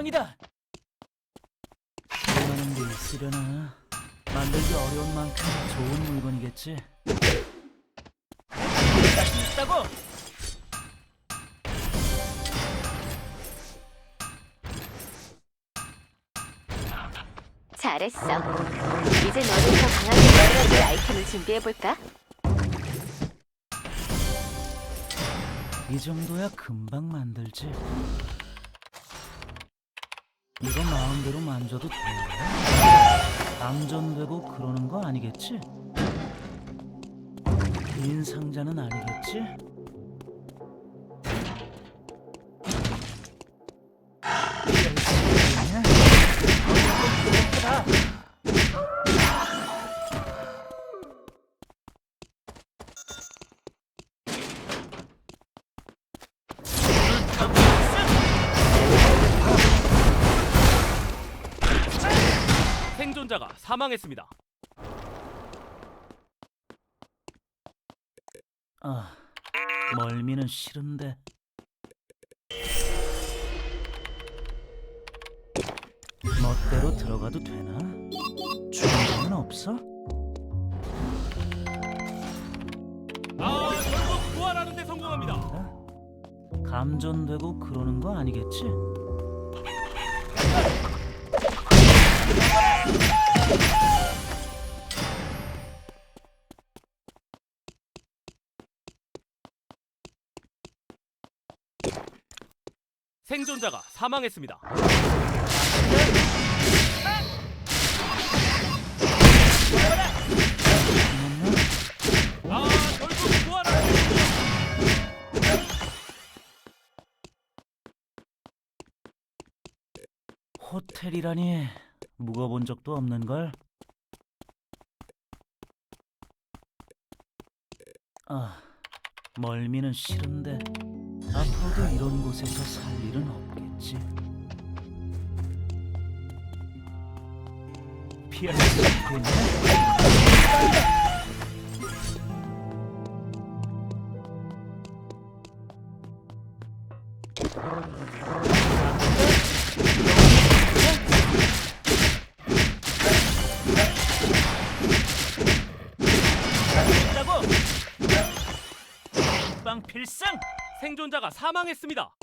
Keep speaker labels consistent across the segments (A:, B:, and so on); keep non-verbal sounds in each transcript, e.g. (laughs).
A: 빵이다. 얼마나 게 있으려나. 만들기 어려운 만큼 좋은 물건이겠지. 있다고.
B: 잘했어. 이제 너를 더 강하게 만들어줄 아이템을 준비해볼까?
A: 이 정도야 금방 만들지. 이거 마음대로 만져도 거야? 방전되고 그러는 거 아니겠지? 빈 상자는 아니겠지?
C: 사망했습니다.
A: 아, 멀미는 싫은데. 멋대로 들어가도 되나? 중간은 없어?
C: 아, 결국 부활하는데 성공합니다.
A: 아, 감전되고 그러는 거 아니겠지?
C: 생존자가 사망했습니다. 아,
A: 호텔이라니 묵어본 적도 없는 걸. 아, 멀미는 싫은데 앞으로도 이런 곳에서 살 일은 없겠지. 피할 수 있겠냐? 있다 필상!
C: 생존자가 사망했습니다.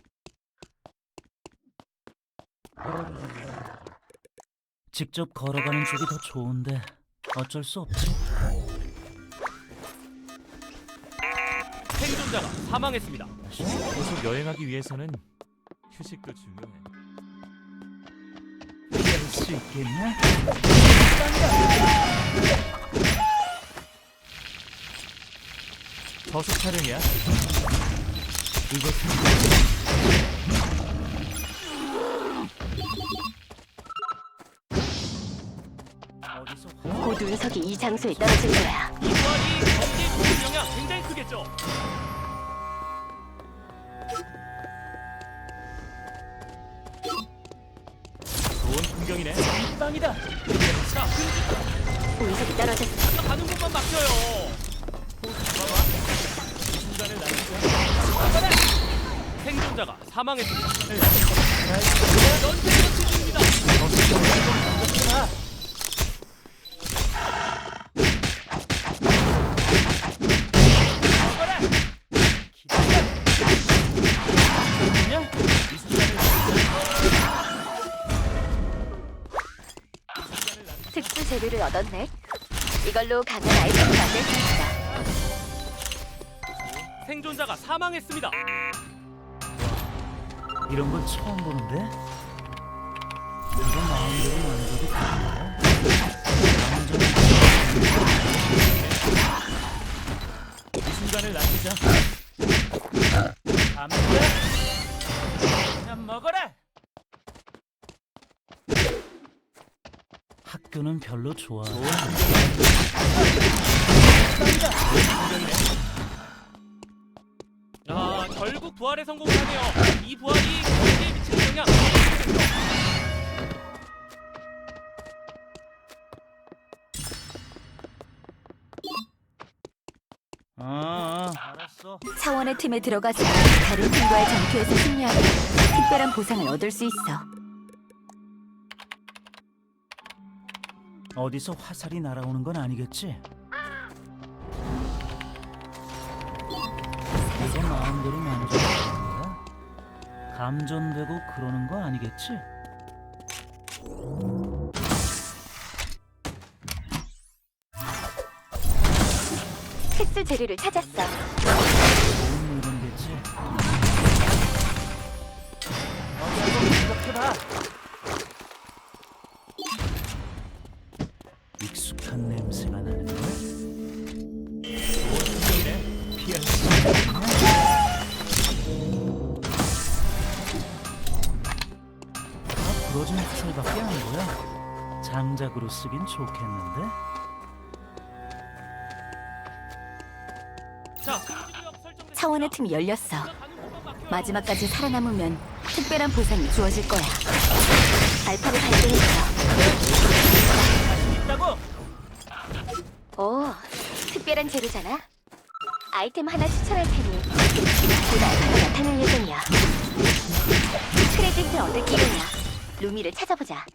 A: 직접 걸어가는 쪽이 더 좋은데 어쩔 수 없지.
C: 생존자가 사망했습니다.
D: 계속 여행하기 위해서는 휴식도 중요해.
A: 피할 수 있겠냐?
D: 저속 촬영이야.
A: 화-
B: 곧 운석이 이 장소에 떨어질 거야.
C: 생존자가 사망했습니다. 중입니다.
B: 특수 재료를 얻었네. 이걸로 강한 아이템을 만들 수 있어.
C: 생존자가 사망했습니다.
A: 이런 건 처음 보는데. 이거 마음대로 만져도 되나? 마음대로
D: 이 순간을 남기자.
A: 감자. 그냥 먹어라. 학교는 별로 좋아.
D: 좋은.
C: 아, 부활에 성공을 하네요. 이 부활이 공격에 미치는 영향. 아,
A: 아. 알았어.
B: 차원의 틈에 들어가서 다른 팀과의 전투에서 승리하면 특별한 보상을 얻을 수 있어.
A: 어디서 화살이 날아오는 건 아니겠지? 이거 마음대로 만져도 되는 거야? 감전되고 그러는 거 아니겠지?
B: 특수 재료를 찾았어.
A: 좋은 일이겠지? 어디 한번 공격해봐! 익숙한 냄새가 나는 화살밖에 안 보여? 장작으로 쓰긴 좋겠는데?
B: 차원의 틈이 열렸어. 마지막까지 살아남으면 특별한 보상이 주어질 거야. 알파를 발견했어.
D: 있다고?
B: 오, 특별한 재료잖아. 아이템 하나 추천할 테니 곧 알파가 나타날 예정이야. 루미를 찾아보자.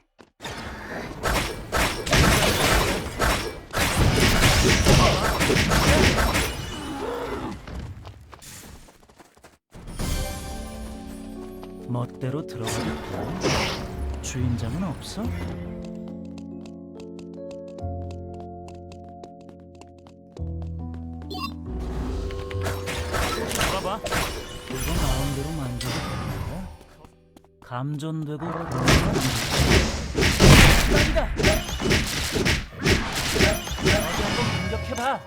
A: 멋대로 들어가도 돼? 주인장은 없어?
D: 봐봐.
A: 이거 마음대로 거야? 감전되고?
D: 시간이다. 어디 한번 공격해봐.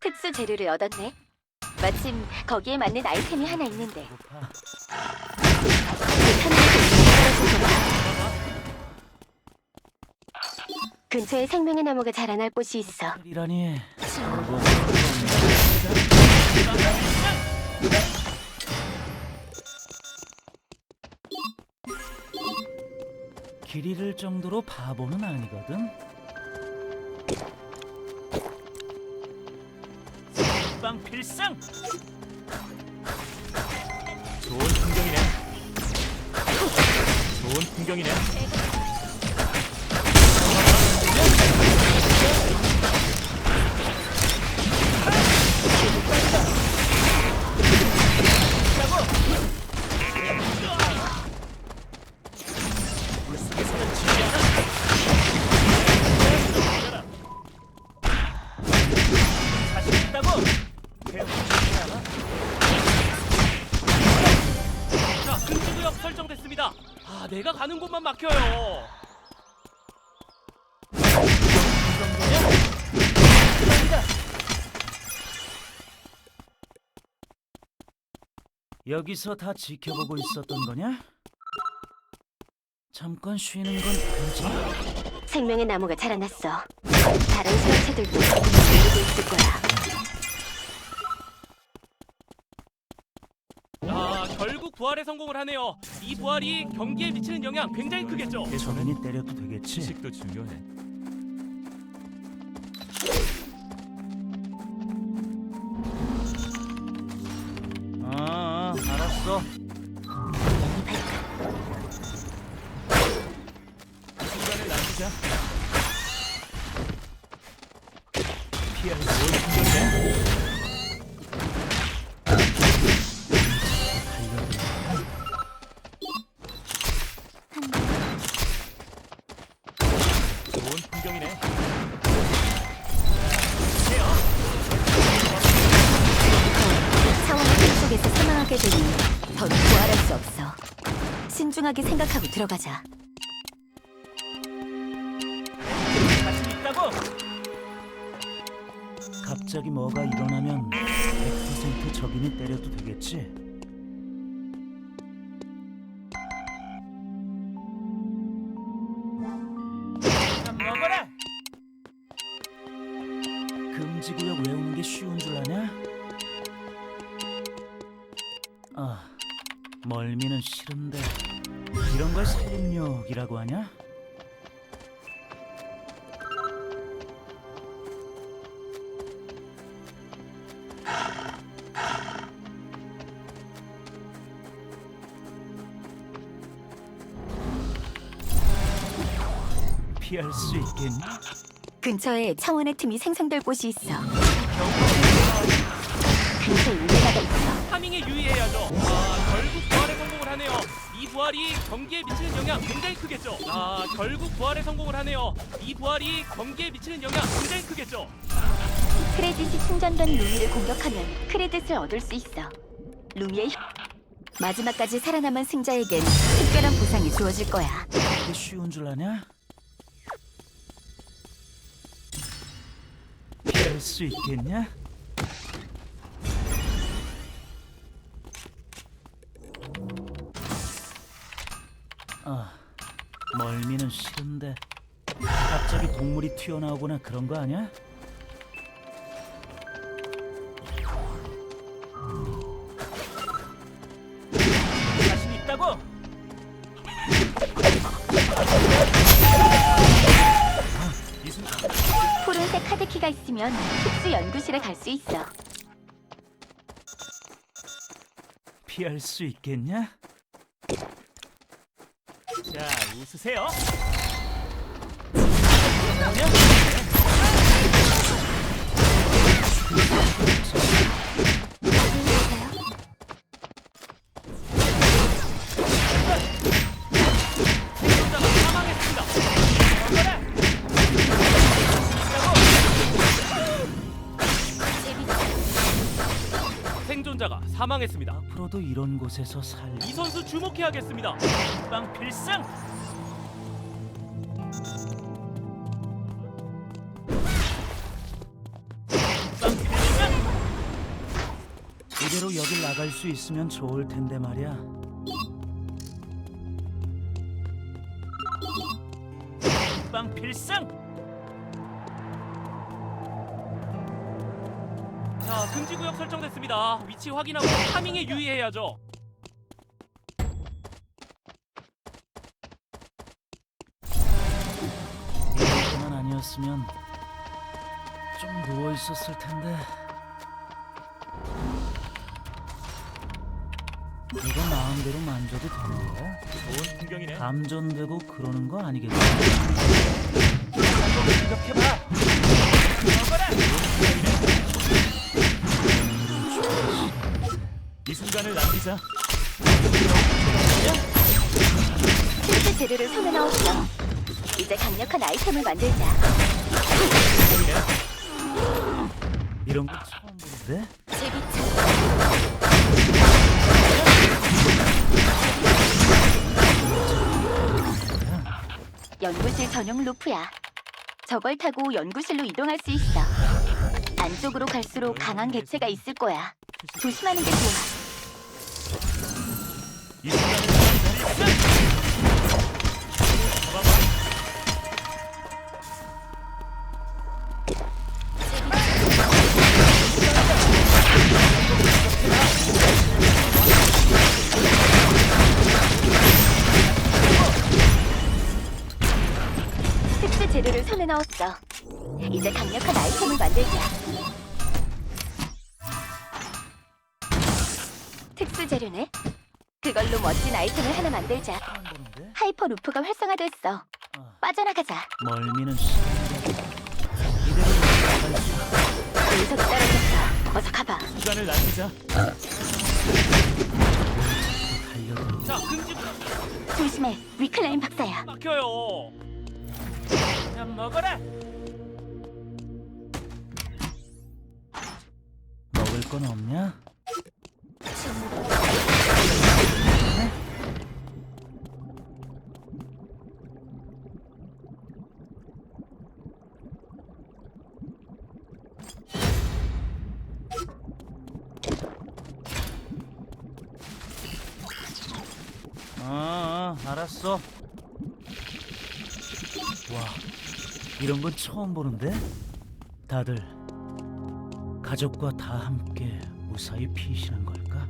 B: 특수 재료를 얻었네. 마침 거기에 맞는 아이템이 하나 있는데
A: 배고파.
B: 근처에 생명의 나무가 자라날 곳이 있어.
A: 이라니 뭐 길 잃을 정도로 바보는 아니거든.
D: 빵 필승. 좋은 풍경이네. 좋은 풍경이네.
C: 지구역 설정됐습니다. 아, 내가 가는 곳만 막혀요.
A: 여기서 다 지켜보고 있었던 거냐? 잠깐 쉬는 건 괜찮아.
B: 생명의 나무가 자라났어. 다른 생체들도 움직이고 있을 거야.
C: 부활에 성공을 하네요. 이 부활이 경기에 미치는 영향 굉장히 크겠죠.
A: 저런이 때려도 되겠지?
D: 지식도 중요해.
A: 아, 아 알았어.
B: 신중하게 생각하고 들어가자.
D: 자신 있다고?
A: 갑자기 뭐가 일어나면 100% 적인이 때려도 되겠지? 피할 수 있겠니?
B: 근처에 차원의 틈이 생성될 곳이 있어. 근처에 우레나가 있어.
C: 타밍에 유의해야죠. 아, 결국 부활에 성공을 하네요. 이 부활이 경기에 미치는 영향 굉장히 크겠죠. 아, 결국 부활에 성공을 하네요. 이 부활이 경기에 미치는 영향 굉장히 크겠죠.
B: 크레딧이 충전된 루미를 공격하면 크레딧을 얻을 수 있어. 루미의 힘- 마지막까지 살아남은 승자에겐 특별한 보상이 주어질 거야.
A: 이게 쉬운 줄 아냐? 피할 수 있겠냐? 아, 멀미는 싫은데 갑자기 동물이 튀어나오거나 그런 거 아니야?
B: 있으면 특수 연구실에 갈 수 있어.
A: 피할 수 있겠냐?
D: 자 웃으세요.
C: 생존자 사망했습니다.
A: 앞으로도 이런 곳에서 살
C: 이 선수 주목해야겠습니다.
D: 빵 필승. 빵 필승.
A: 이대로 여길 나갈 수 있으면 좋을 텐데 말이야.
D: 빵 필승.
C: 자, 금지 구역 설정됐습니다. 위치 확인하고 타밍에 유의해야죠.
A: 때만 아니었으면 좀 누워 있었을 텐데. 이거 마음대로 만져도 되는 거야?
D: 좋은 풍경이네.
A: 감전되고 그러는 거 아니겠지?
D: 공격해봐. 먹어라. 이 순간을 남기자.
B: 특수 재료를 손에 넣었어. 이제 강력한 아이템을 만들자.
A: 이런 거 처음 보는데?
B: 연구실 전용 루프야. 저걸 타고 연구실로 이동할 수 있어. 안쪽으로 갈수록 강한 객체가 있을 거야. 조심하는 게 좋아.
D: 이 순간을 남기자. 잡아봐.
B: 특수 재료를 손에 넣었어. 이제 강력한 아이템을 만들자. 특수 재료네. 그걸로 멋진 아이템을 하나 만들자.
A: 보는데?
B: 하이퍼 루프가 활성화됐어.
A: 아,
B: 빠져나가자.
A: 멀미는 이대로 나갈 수
B: 여기서 떨어졌어. 어서 가봐.
D: 남기자.
A: 달려들
C: 자, 금지
B: 조심해. 위클라인 박사야.
C: 막혀요.
D: 그냥 먹어라.
A: 먹을 건 없냐? 알았어. 와, 이런 건 처음 보는데? 다들 가족과 다 함께 무사히 피신한 걸까?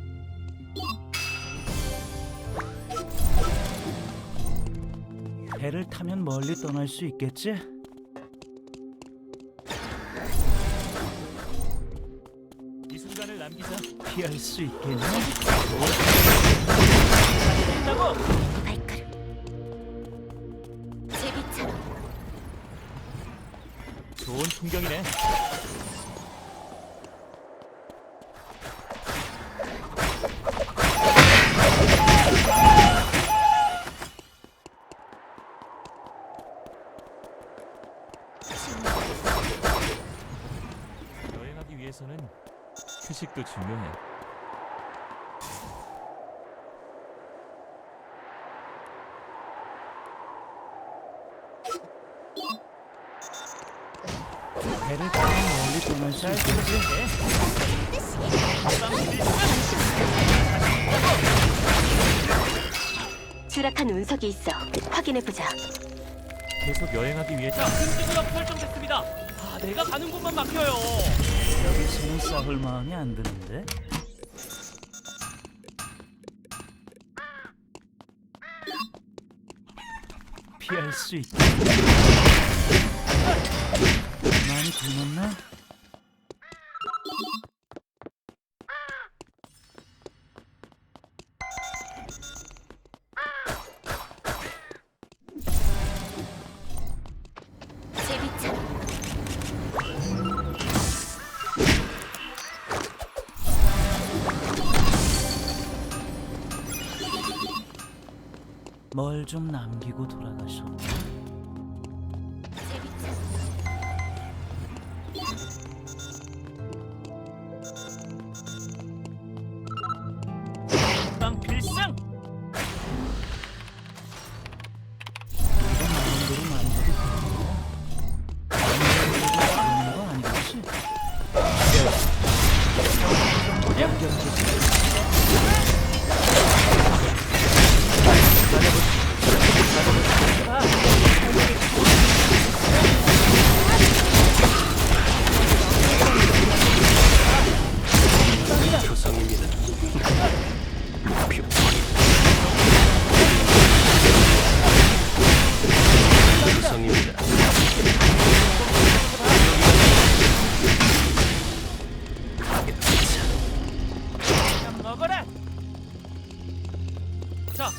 A: 배를 타면 멀리 떠날 수 있겠지?
D: 이 순간을 남기자.
A: 피할 수 있겠니?
D: 있다고. 풍경이네. 여행하기 위해서는 휴식도 중요해.
A: 배를 타고 멀리
D: 들어줄게.
B: 추락한 운석이 있어. 확인해 보자.
D: 계속 여행하기 위해
C: 자, 금지구역 설정됐습니다. 아, 내가 가는 곳만 막혀요.
A: 여기서는 싸울 마음이 안 드는데 피할 수 있 게 많이 굶었나? 뭘 좀 남기고 돌아가셨나?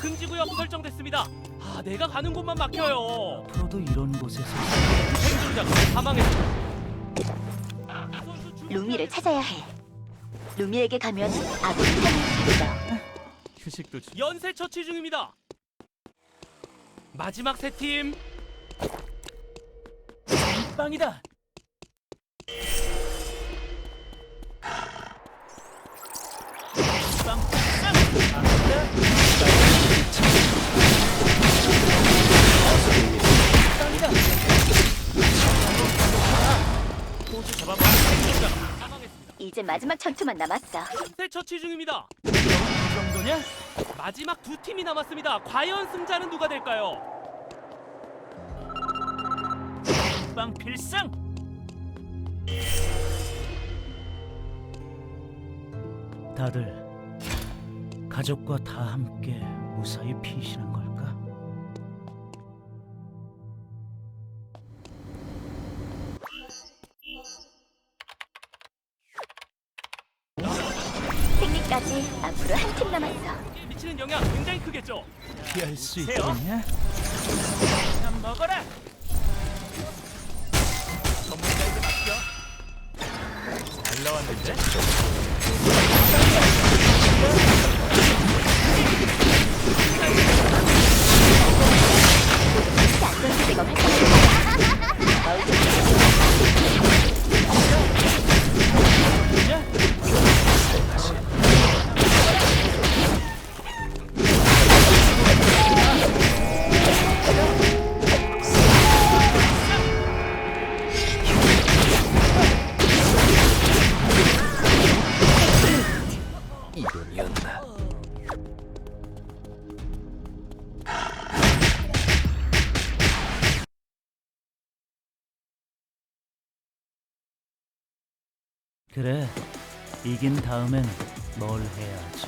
C: 금지구역 설정됐습니다. 아, 내가 가는 곳만 막혀요.
A: 앞으로도 이런 곳에서
C: 생존자가 사망했습니다. 선수 주-
B: 루미를 찾아야 해. 루미에게 가면 아군이 살릴 수 있어.
D: 휴식도 중.
C: 연쇄 처치 중입니다. 마지막 세 팀.
D: 빵이다. 빵 필승. 빵
B: 마지막 전투만 남았어.
C: 연쇄 처치 중입니다.
D: 이 정도냐?
C: 마지막 두 팀이 남았습니다. 과연 승자는 누가 될까요?
D: 빵 필승.
A: 다들 가족과 다 함께 무사히 피신한
B: 승리까지 앞으로 한 팀 남았어.
C: 미치는 영향 굉장히 크겠죠.
A: 피할 수. 있겠냐?
D: 그냥 먹어라. 전문가에게 맡겨. 잘 나왔는데?
B: 안전지대가 활성화됐어. (laughs)
A: 그래 이긴 다음엔 뭘 해야 하지?